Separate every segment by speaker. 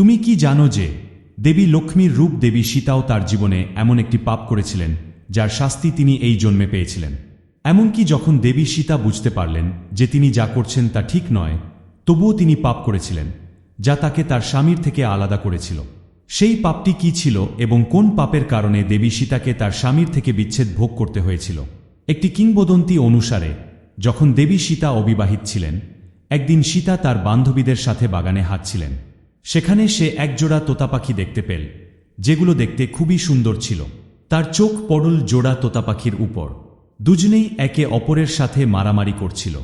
Speaker 1: তুমি কি জানো যে দেবী লক্ষ্মীর রূপ দেবী সীতাও তার জীবনে এমন একটি পাপ করেছিলেন, যার শাস্তি তিনি এই জন্মে পেয়েছিলেন। এমনকি যখন দেবী সীতা বুঝতে পারলেন যে তিনি যা করছেন তা ঠিক নয়, তবুও তিনি পাপ করেছিলেন, যা তাকে তার স্বামীর থেকে আলাদা করেছিল। সেই পাপটি কি ছিল এবং কোন পাপের কারণে দেবী সীতাকে তার স্বামীর থেকে বিচ্ছেদ ভোগ করতে হয়েছিল? একটি কিংবদন্তি অনুসারে, যখন দেবী সীতা অবিবাহিত ছিলেন, একদিন সীতা তার বান্ধবীদের সাথে বাগানে হাঁটছিলেন। সেখানে সে একজোড়া তোতা পাখি দেখতে পেল, যেগুলো দেখতে খুবই সুন্দর ছিল। তার চোখ পড়ল জোড়া তোতা পাখির উপর। দুজনেই একে অপরের সাথে মারামারি করছিল।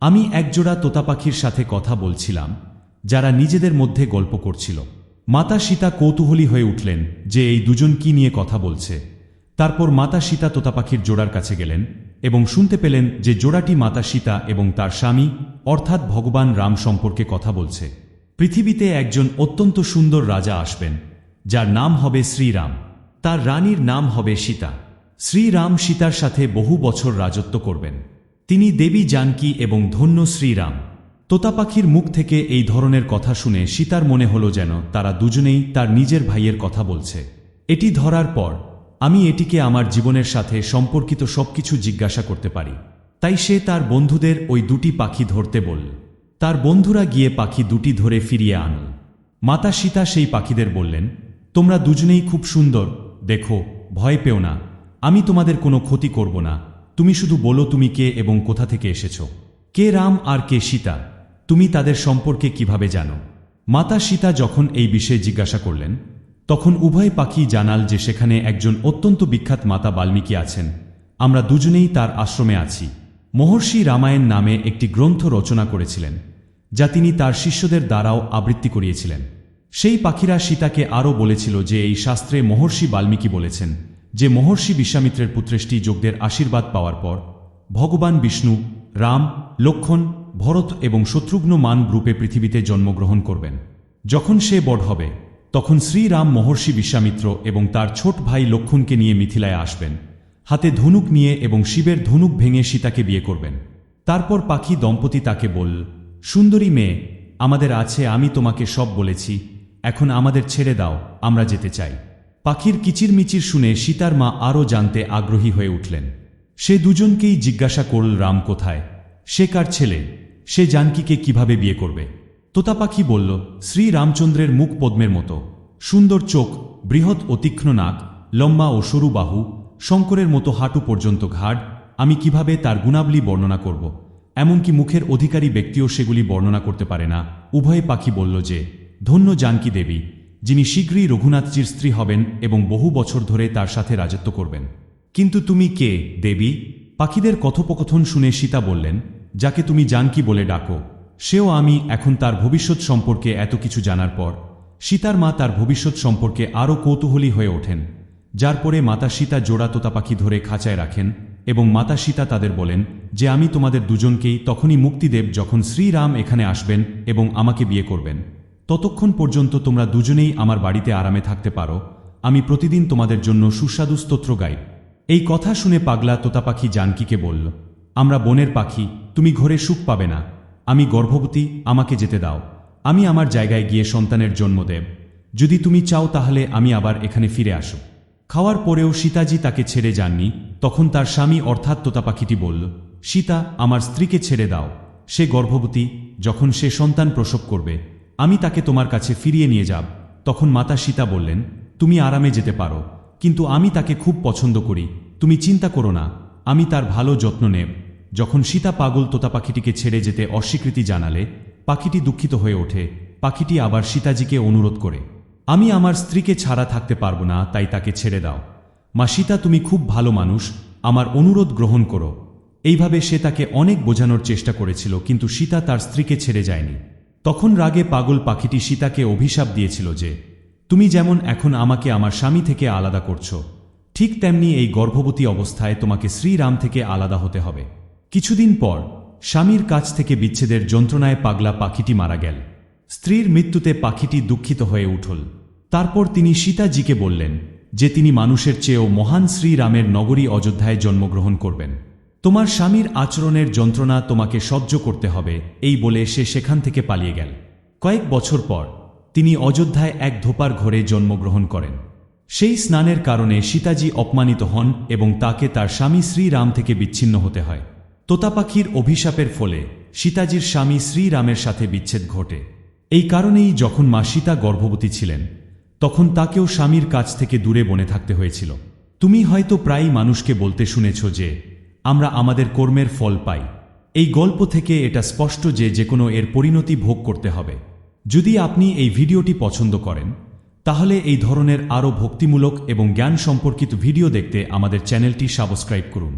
Speaker 1: আমি একজোড়া তোতা পাখির সাথে কথা বলছিলাম, যারা নিজেদের মধ্যে গল্প করছিল। মাতা সীতা কৌতূহলী হয়ে উঠলেন যে এই দুজন কি নিয়ে কথা বলছে। তারপর মাতা সীতা তোতা পাখির জোড়ার কাছে গেলেন এবং শুনতে পেলেন যে জোড়াটি মাতা সীতা এবং তার স্বামী, অর্থাৎ ভগবান রাম সম্পর্কে কথা বলছে। পৃথিবীতে একজন অত্যন্ত সুন্দর রাজা আসবেন, যার নাম হবে শ্রীরাম। তার রানীর নাম হবে সীতা। শ্রীরাম সীতার সাথে বহু বছর রাজত্ব করবেন। তিনি দেবী জানকী এবং ধন্য শ্রীরাম। তোতা পাখির মুখ থেকে এই ধরনের কথা শুনে সীতার মনে হলো যেন তারা দুজনেই তার নিজের ভাইয়ের কথা বলছে। এটি ধরার পর, আমি এটিকে আমার জীবনের সাথে সম্পর্কিত সবকিছু জিজ্ঞাসা করতে পারি। তাই সে তার বন্ধুদের ওই দুটি পাখি ধরতে বলল। তার বন্ধুরা গিয়ে পাখি দুটি ধরে ফিরিয়ে আনল। মাতা সীতা সেই পাখিদের বললেন, তোমরা দুজনেই খুব সুন্দর। দেখো, ভয় পেও না। আমি তোমাদের কোনো ক্ষতি করব না। তুমি শুধু বলো তুমি কে এবং কোথা থেকে এসেছ। কে রাম আর কে সীতা? তুমি তাদের সম্পর্কে কীভাবে জানো? মাতা সীতা যখন এই বিষয়ে জিজ্ঞাসা করলেন, তখন উভয় পাখি জানাল যে সেখানে একজন অত্যন্ত বিখ্যাত মাতা বাল্মীকি আছেন। আমরা দুজনেই তার আশ্রমে আছি। মহর্ষি রামায়ণ নামে একটি গ্রন্থ রচনা করেছিলেন। যা তিনি তার শিষ্যদের দ্বারাও আবৃত্তি করিয়েছিলেন। সেই পাখিরা সীতাকে আরও বলেছিল যে এই শাস্ত্রে মহর্ষি বাল্মীকি বলেছেন যে মহর্ষি বিশ্বামিত্রের পুত্রেষ্টি যোগদের আশীর্বাদ পাওয়ার পর ভগবান বিষ্ণু, রাম, লক্ষণ, ভরত এবং শত্রুঘ্ন মান রূপে পৃথিবীতে জন্মগ্রহণ করবেন। যখন সে বড় হবে, তখন শ্রীরাম মহর্ষি বিশ্বামিত্র এবং তার ছোট ভাই লক্ষণকে নিয়ে মিথিলায় আসবেন। হাতে ধনুক নিয়ে এবং শিবের ধনুক ভেঙে সীতাকে বিয়ে করবেন। তারপর পাখি দম্পতি তাকে বলল সুন্দরী মেয়ে, আমাদের আছে, আমি তোমাকে সব বলেছি। এখন আমাদের ছেড়ে দাও, আমরা যেতে চাই। পাখির কিচিরমিচির শুনে সীতার মা আরও জানতে আগ্রহী হয়ে উঠলেন। সে দুজনকেই জিজ্ঞাসা করল, রাম কোথায়? সে কার ছেলে? সে জানকীকে কীভাবে বিয়ে করবে? তোতা পাখি বলল শ্রী রামচন্দ্রের মুখ পদ্মের মতো। সুন্দর চোখ, বৃহৎ ও তীক্ষ্ণ নাক, লম্বা ও সরু বাহু, শঙ্করের মতো হাঁটু পর্যন্ত ঘাড়, আমি কীভাবে তার গুণাবলী বর্ণনা করব? এমনকি মুখের অধিকারী ব্যক্তিও সেগুলি বর্ণনা করতে পারে না। উভয় পাখি বলল যে, ধন্য জানকী দেবী, যিনি শীঘ্রই রঘুনাথজির স্ত্রী হবেন এবং বহু বছর ধরে তার সাথে রাজত্ব করবেন। কিন্তু তুমি কে, দেবী? পাখিদের কথোপকথন শুনে সীতা বললেন, যাকে তুমি জানকি বলে ডাকো, সেও আমি এখন তার ভবিষ্যৎ সম্পর্কে এত কিছু জানার পর, সীতার মা তার ভবিষ্যৎ সম্পর্কে আরও কৌতূহলী হয়ে ওঠেন। যার পরে মাতা সীতা জোড়া তোতা পাখি ধরে খাঁচায় রাখেন এবং মাতা সীতা তাদের বলেন, যে আমি তোমাদের দুজনকেই তখনই মুক্তি দেব যখন শ্রীরাম এখানে আসবেন এবং আমাকে বিয়ে করবেন। ততক্ষণ পর্যন্ত তোমরা দুজনেই আমার বাড়িতে আরামে থাকতে পারো। আমি প্রতিদিন তোমাদের জন্য সুস্বাদু স্তোত্র গাই। এই কথা শুনে পাগলা তোতা পাখি জানকীকে বলল, আমরা বনের পাখি, তুমি ঘরে সুখ পাবে না। আমি গর্ভবতী, আমাকে যেতে দাও। আমি আমার জায়গায় গিয়ে সন্তানের জন্ম দেব যদি তুমি চাও তাহলে আমি আবার এখানে ফিরে আসো। খাওয়ার পরেও সীতাজি তাকে ছেড়ে যাননি। তখন তার স্বামী অর্থাৎ তোতা পাখিটি বলল, সীতা, আমার স্ত্রীকে ছেড়ে দাও। সে গর্ভবতী, যখন সে সন্তান প্রসব করবে, আমি তাকে তোমার কাছে ফিরিয়ে নিয়ে যাব। তখন মাতা সীতা বললেন, তুমি আরামে যেতে পারো, কিন্তু আমি তাকে খুব পছন্দ করি। তুমি চিন্তা করো না, আমি তার ভালো যত্ন নেব। যখন সীতা পাগল তোতা পাখিটিকে ছেড়ে যেতে অস্বীকৃতি জানালে, পাখিটি দুঃখিত হয়ে ওঠে। পাখিটি আবার সীতাজিকে অনুরোধ করে আমি আমার স্ত্রীকে ছাড়া থাকতে পারব না, তাই তাকে ছেড়ে দাও। মা সীতা তুমি খুব ভালো মানুষ, আমার অনুরোধ গ্রহণ করো। এইভাবে সে তাকে অনেক বোঝানোর চেষ্টা করেছিল, কিন্তু সীতা তার স্ত্রীকে ছেড়ে যায়নি। তখন রাগে পাগল পাখিটি সীতাকে অভিশাপ দিয়েছিল যে, তুমি যেমন এখন আমাকে আমার স্বামী থেকে আলাদা করছ, ঠিক তেমনি এই গর্ভবতী অবস্থায় তোমাকে শ্রীরাম থেকে আলাদা হতে হবে। কিছুদিন পর, স্বামীর কাছ থেকে বিচ্ছেদের যন্ত্রণায় পাগলা পাখিটি মারা গেল। স্ত্রীর মৃত্যুতে পাখিটি দুঃখিত হয়ে উঠল। তারপর তিনি সীতাজিকে বললেন যে তিনি মানুষের চেয়েও মহান শ্রীরামের নগরী অযোধ্যায় জন্মগ্রহণ করবেন। তোমার স্বামীর আচরণের যন্ত্রণা তোমাকে সহ্য করতে হবে, এই বলে সে সেখান থেকে পালিয়ে গেল। কয়েক বছর পর তিনি অযোধ্যায় এক ধোপার ঘরে জন্মগ্রহণ করেন। সেই স্নানের কারণে সীতাজি অপমানিত হন এবং তাকে তার স্বামী শ্রীরাম থেকে বিচ্ছিন্ন হতে হয়। তোতাপাখির অভিশাপের ফলে সীতাজির স্বামী শ্রীরামের সাথে বিচ্ছেদ ঘটে। এই কারণেই যখন মা সীতা গর্ভবতী ছিলেন, তখন তাকেও স্বামীর কাছ থেকে দূরে বনে থাকতে হয়েছিল। তুমি হয়তো প্রায়ই মানুষকে বলতে শুনেছ যে, আমরা আমাদের কর্মের ফল পাই। এই গল্প থেকে এটা স্পষ্ট যে যে কোনো এর পরিণতি ভোগ করতে হবে। যদি আপনি এই ভিডিওটি পছন্দ করেন, তাহলে এই ধরনের আরও ভক্তিমূলক এবং জ্ঞান সম্পর্কিত ভিডিও দেখতে আমাদের চ্যানেলটি সাবস্ক্রাইব করুন।